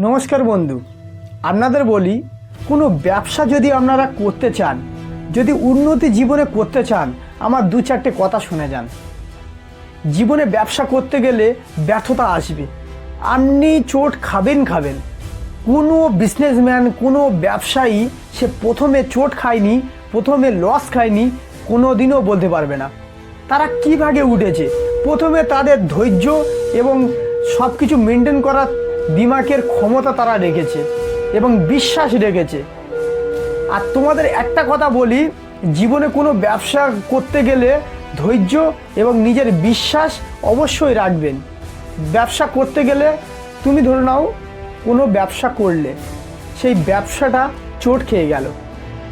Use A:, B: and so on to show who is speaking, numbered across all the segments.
A: নমস্কার বন্ধু। আপনাদের বলি, কোনো ব্যবসা যদি আপনারা করতে চান, যদি উন্নতি জীবনে করতে চান, আমার দু চারটে কথা শুনে যান। জীবনে ব্যবসা করতে গেলে ব্যর্থতা আসবে। আপনি চোট খাবেন খাবেন। কোনো বিজনেসম্যান কোনো ব্যবসায়ী, সে প্রথমে চোট খায়নি, প্রথমে লস খায়নি কোনো দিনও বলতে পারবে না। তারা কীভাবে উঠেছে? প্রথমে তাদের ধৈর্য এবং সব কিছু মেনটেন করার দিমাগের ক্ষমতা তারা রেখেছে এবং বিশ্বাস রেখেছে। আর তোমাদের একটা কথা বলি, জীবনে কোনো ব্যবসা করতে গেলে ধৈর্য এবং নিজের বিশ্বাস অবশ্যই রাখবেন। ব্যবসা করতে গেলে তুমি ধরে নাও, কোনো ব্যবসা করলে সেই ব্যবসাটা চোট খেয়ে গেল।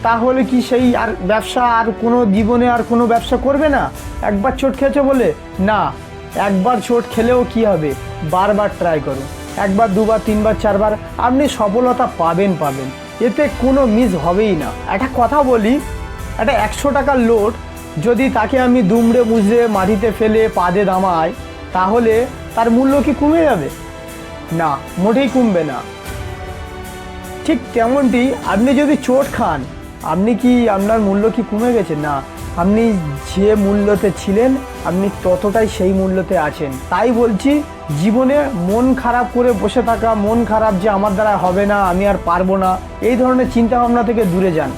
A: তাহলে কি সেই আর ব্যবসা আর কোনো জীবনে আর কোনো ব্যবসা করবে না? একবার চোট খেয়েছে বলে? না, একবার চোট খেলেও কি হবে? বারবার ট্রাই করুন একবার, দুবার, তিনবার, চারবার আপনি সফলতা পাবেন পাবেন। এতে কোনো মিস হবেই না। একটা কথা বলি, একটা একশো টাকার লোড যদি তাকে আমি দুমড়ে মুজড়ে মাটিতে ফেলে পাদে দামাই, তাহলে তার মূল্য কি কমে যাবে? না, মোটেই কমবে না। ঠিক তেমনটি আপনি যদি চোট খান আপনি কি আপনার মূল্য কি কমে গেছে? না। আপনি যে মূল্যতে ছিলেন, আপনি ততটাই সেই মূল্যতে আছেন। তাই বলছি, জীবনে মন খারাপ করে বসে থাকা, মন খারাপ যে আমার দ্বারা হবে না, আমি আর পারব না, এই ধরনের চিন্তা ভাবনা থেকে দূরে যান।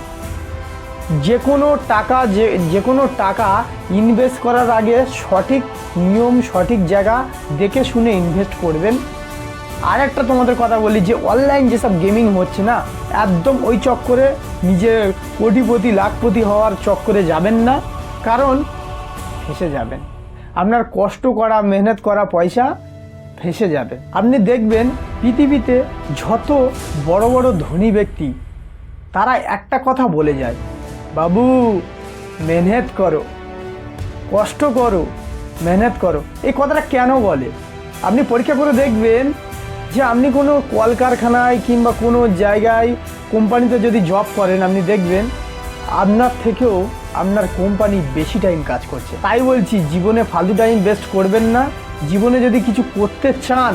A: যে কোনো টাকা, যে যে কোনো টাকা ইনভেস্ট করার আগে সঠিক নিয়ম, সঠিক জায়গা দেখে শুনে ইনভেস্ট করবেন। আর একটা তোমাদের কথা বলি যে অনলাইন যেসব গেমিং হচ্ছে না, একদম ওই চক্করে নিজে কোটিপতি, লাখপতি হওয়ার চক্করে যাবেন না, কারণ ফেসে যাবেন। আপনার কষ্ট করা, মেহনত করা পয়সা ফেসে যাবে। আপনি দেখবেন পৃথিবীতে যত বড় বড় ধনী ব্যক্তি, তারা একটা কথা বলে যায়, বাবু, মেহনত করো, কষ্ট করো, মেহনত করো। এই কথাটা কেন বলে? আপনি পরীক্ষা করে দেখবেন যে আপনি কোনো কলকারখানায় কিংবা কোনো জায়গায় কোম্পানিতে যদি জব করেন, আপনি দেখবেন আপনার থেকেও আপনার কোম্পানি বেশি টাইম কাজ করছে। তাই বলছি, জীবনে ফালতু টাইম বেস্ট করবেন না। জীবনে যদি কিছু করতে চান,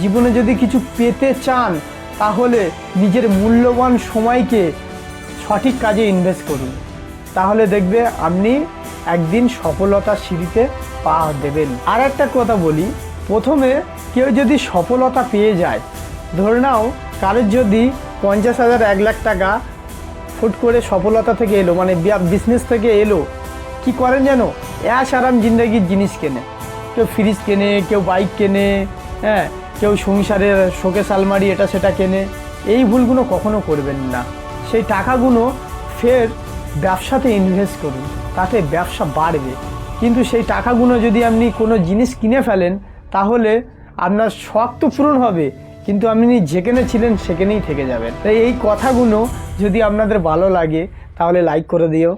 A: জীবনে যদি কিছু পেতে চান, তাহলে নিজের মূল্যবান সময়কে সঠিক কাজে ইনভেস্ট করুন। তাহলে দেখবে আপনি একদিন সফলতার সিঁড়িতে পা দেবেন। আর একটা কথা বলি প্রথমে কেউ যদি সফলতা পেয়ে যায়, ধরে নাও কারোর যদি পঞ্চাশ হাজার এক লাখ টাকা ফুট করে সফলতা থেকে এলো মানে বিজনেস থেকে এলো, কি করেন যেন? অ্যাশ আরাম জিন্দগির জিনিস কেনে। কেউ ফ্রিজ কেনে, কেউ বাইক কেনে হ্যাঁ কেউ সংসারের শোকেস আলমারি এটা সেটা কেনে। এই ভুলগুলো কখনো করবেন না। সেই টাকাগুলো ফের ব্যবসাতে ইনভেস্ট করুন, তাতে ব্যবসা বাড়বে। কিন্তু সেই টাকাগুলো যদি আপনি কোনো জিনিস কিনে ফেলেন তাহলে আপনার শখ তো পূরণ হবে, কিন্তু আপনি যেখানে ছিলেন সেখানেই থেকে যাবেন। তাই এই কথাগুলো যদি আপনাদের ভালো লাগে, তাহলে লাইক করে দিও।